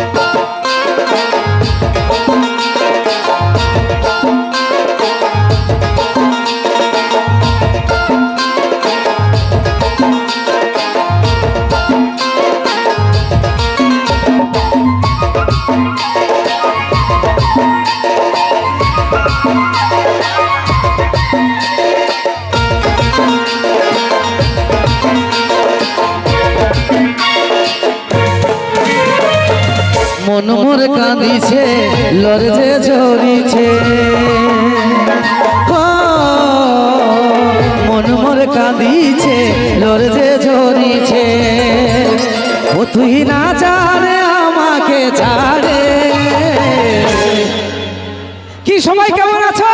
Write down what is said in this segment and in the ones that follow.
Bye. মন মোর কাঁদিছে লরজে ঝরিছে। মন মোর কাঁদিছে লরজে ঝরিছে। ও তুই না জানে আমাকে ছাড়ে। কি সময়, কেমন আছো?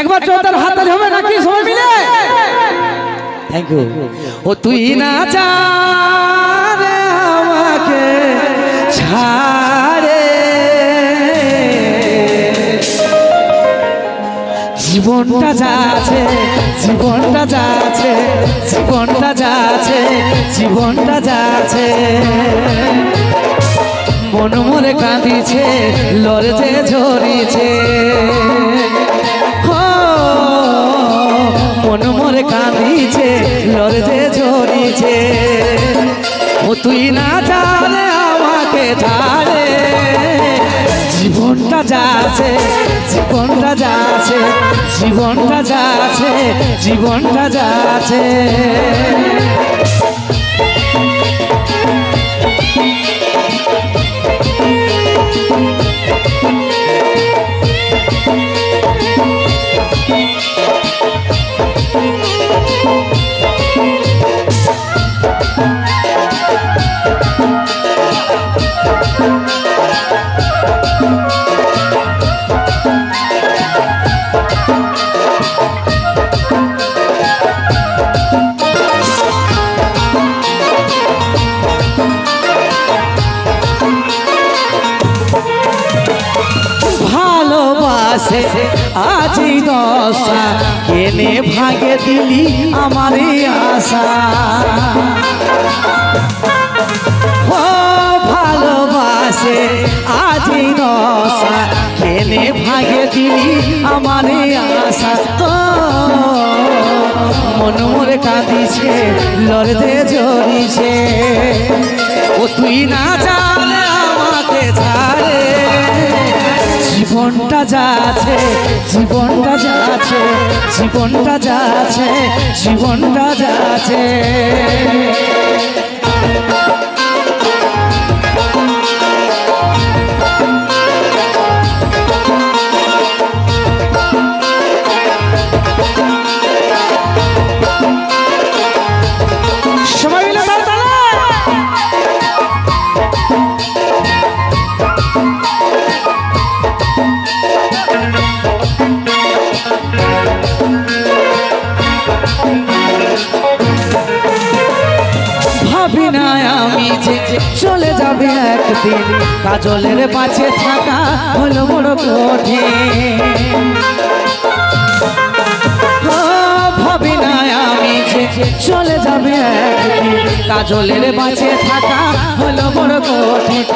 একবার চোদ্দার হাতে হবে নাকি সবাই মিলে? থ্যাংক ইউ ও তুই না জানে জীবনটা যাচ্ছে জীবনটা যাচ্ছে জীবনটা যাচ্ছে জীবনটা যাচ্ছে মন মরে কাঁদিছে লড়ছে ঝরিছে। মন মরে কাঁদিছে লড়ছে ঝরিছে। ও তুই না জানে আমাকে ছাড়ে যা আছে জীবনটা যা আছে জীবনটা যা আছে জীবনটা যা আছে। ভালোবাসে আজই দশা, কেনে ভাগে দিলি আমারই আশা? ও ভালোবাসে আজই দশা, কেনে ভাগে দিলি আমারই আশা? তো মন মোরে কাঁদিছে, লড়তে জড়িছে। ও, তুই না জানে আমাকে ছাড়ে জীবনটা যাচ্ছে জীবনটা যাচ্ছে জীবনটা যাচ্ছে জীবনটা যাচ্ছে যাবে একদিন। কাজলের পাশে থাকা হলো বড় কঠিন। ভাবি না আমি চলে যাবে একদিন। কাজলের বাঁচে থাকা হলো বড় কঠিন।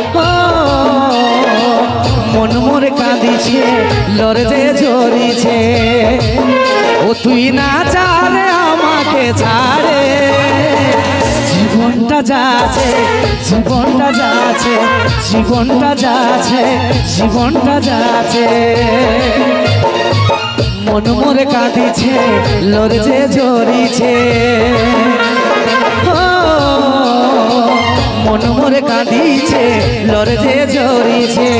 মন মোর কাঁদিছে, লড়তে ঝরিছে ও তুই না চারে আমাকে ছাড়ে। জীবনটা যাচ্ছে জীবনটা যাচ্ছে জীবনটা যাচ্ছে জীবনটা যাচ্ছে। মন মোরে কাঁদিছে লড়ছে জড়িছে মন মোরে কাঁদিছে লড়ছে জড়িছে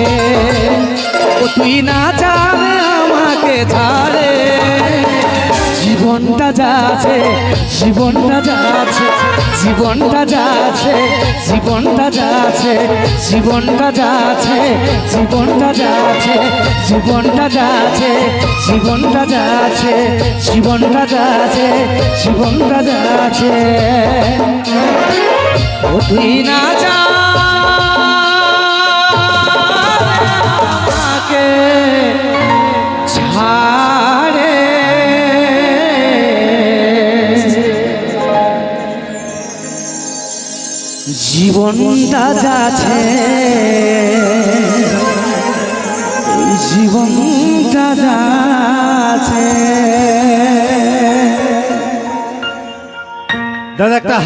তুই না জানে আমাকে ছাড়ে। জীবনটা যাচ্ছে জীবনটা যাচ্ছে জীবনটা যাচ্ছে জীবনটা যাচ্ছে জীবনটা যাচ্ছে জীবনটা যাচ্ছে জীবনটা যাচ্ছে জীবনটা যাচ্ছে জীবনটা যাচ্ছে জীবনটা যাচ্ছে ও তুই না জীবনটা যাচ্ছে। এই জীবনটা যাচ্ছে। দাদা একটা